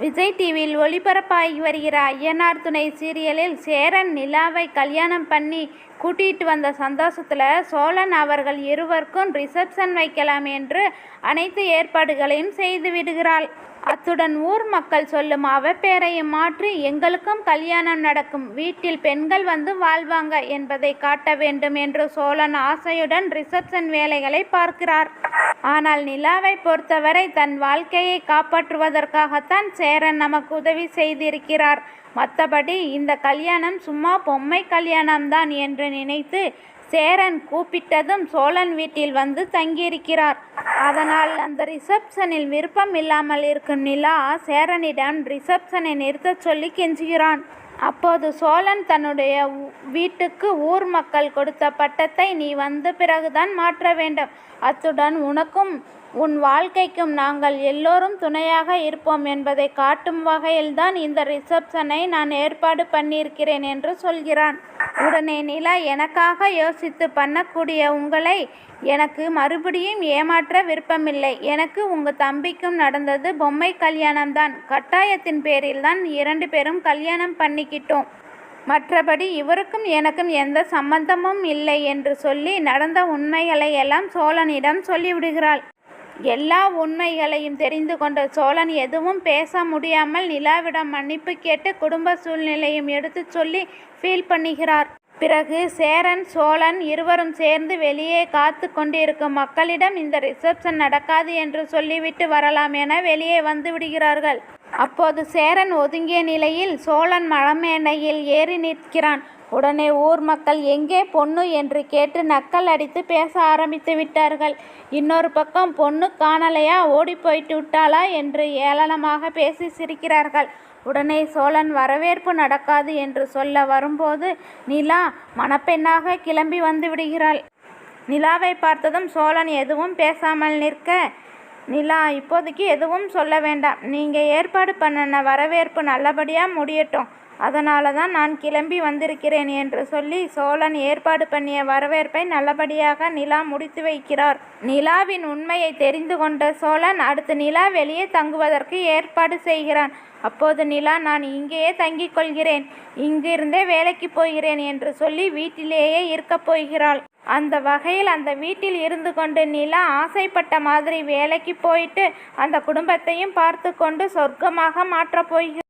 விஜய் டிவியில் ஒளிபரப்பாகி வருகிற ஐயனார் துணை சீரியலில் சேரன் நிலாவை கல்யாணம் பண்ணி கூட்டிகிட்டு வந்த சந்தோஷத்தில் சோழன் அவர்கள் இருவருக்கும் ரிசப்ஷன் வைக்கலாம் என்று அனைத்து ஏற்பாடுகளையும் செய்து விடுகிறாள். அத்துடன் ஊர் மக்கள் சொல்லும் அவப்பேரையும் மாற்றி எங்களுக்கும் கல்யாணம் நடக்கும். வீட்டில் பெண்கள் வந்து வாழ்வாங்க என்பதை காட்ட வேண்டும் என்று சோழன் ஆசையுடன் ரிசப்ஷன் வேலைகளை பார்க்கிறார். ஆனால் நிலாவை பொறுத்தவரை தன் வாழ்க்கையை காப்பாற்றுவதற்காகத்தான் சேரன் நமக்கு உதவி செய்திருக்கிறார். மற்றபடி இந்த கல்யாணம் சும்மா பொம்மை கல்யாணம்தான் என்று நினைத்து சேரன் கூப்பிட்டதும் சோழன் வீட்டில் வந்து தங்கியிருக்கிறார். அதனால் அந்த ரிசப்ஷனில் விருப்பம் இல்லாமல் இருக்கும் நிலா சேரனிடம் ரிசப்ஷனை நிறுத்தச் சொல்லி கெஞ்சுகிறான். அப்போது சோழன் தன்னுடைய வீட்டுக்கு ஊர் மக்கள் கொடுத்த பட்டத்தை நீ வந்த பிறகுதான் மாற்ற வேண்டும். அத்துடன் உனக்கும் உன் வாழ்க்கைக்கும் நாங்கள் எல்லோரும் துணையாக இருப்போம் என்பதை காட்டும் வகையில்தான் இந்த ரிசப்ஷனை நான் ஏற்பாடு பண்ணியிருக்கிறேன் என்று சொல்கிறான். உடனே நிலா எனக்காக யோசித்து பண்ணக்கூடிய உங்களை எனக்கு மறுபடியும் ஏமாற்ற விருப்பமில்லை. எனக்கு உங்கள் தம்பிக்கும் நடந்தது பொம்மை கல்யாணம்தான். கட்டாயத்தின் பேரில்தான் இரண்டு பேரும் கல்யாணம் பண்ணி பண்ணிக்கிட்டோம் மற்றபடி இவருக்கும் எனக்கும் எந்த சம்பந்தமும் இல்லை என்று சொல்லி நடந்த உண்மைகளை எல்லாம் சோழனிடம் சொல்லிவிடுகிறாள். எல்லா உண்மைகளையும் தெரிந்து கொண்ட சோழன் எதுவும் பேச முடியாமல் நிலாவிடம் மன்னிப்பு கேட்டு குடும்ப சூழ்நிலையும் எடுத்துச் சொல்லி ஃபீல் பண்ணுகிறார். பிறகு சேரன் சோழன் இருவரும் சேர்ந்து வெளியே காத்து கொண்டிருக்கும் மக்களிடம் இந்த ரிசப்ஷன் நடக்காது என்று சொல்லிவிட்டு வரலாம் என வெளியே வந்து விடுகிறார்கள். அப்போது சேரன் ஒதுங்கிய நிலையில் சோழன் மலமேடையில் ஏறி நிற்கிறான். உடனே ஊர் மக்கள் எங்கே பொண்ணு என்று கேட்டு நக்கல் அடித்து பேச ஆரம்பித்து விட்டார்கள். இன்னொரு பக்கம் பொண்ணு காணலையா? ஓடி போயிட்டு விட்டாளா? என்று ஏளனமாக பேசி சிரிக்கிறார்கள். உடனே சோழன் வரவேற்பு நடக்காது என்று சொல்ல வரும்போது நிலா மணப்பெண்ணாக கிளம்பி வந்து விடுகிறாள். நிலாவை பார்த்ததும் சோழன் எதுவும் பேசாமல் நிற்க நிலா இப்போதைக்கு எதுவும் சொல்ல வேண்டாம். நீங்கள் ஏற்பாடு பண்ணின வரவேற்பு நல்லபடியாக முடியட்டும். அதனால தான் நான் கிளம்பி வந்திருக்கிறேன் என்று சொல்லி சோழன் ஏற்பாடு பண்ணிய வரவேற்பை நல்லபடியாக நிலா முடித்து வைக்கிறார். நிலாவின் உண்மையை தெரிந்து கொண்ட சோழன் அடுத்து நிலா வெளியே தங்குவதற்கு ஏற்பாடு செய்கிறான். அப்போது நிலா நான் இங்கேயே தங்கிக் கொள்கிறேன். இங்கிருந்தே வேலைக்கு போகிறேன் என்று சொல்லி வீட்டிலேயே இருக்கப் போகிறாள். அந்த வகையில் அந்த வீட்டில் இருந்து கொண்டு நிலா ஆசைப்பட்ட மாதிரி வேலைக்கு போயிட்டு அந்த குடும்பத்தையும் பார்த்து கொண்டு சொர்க்கமாக மாற்றப் போகிறது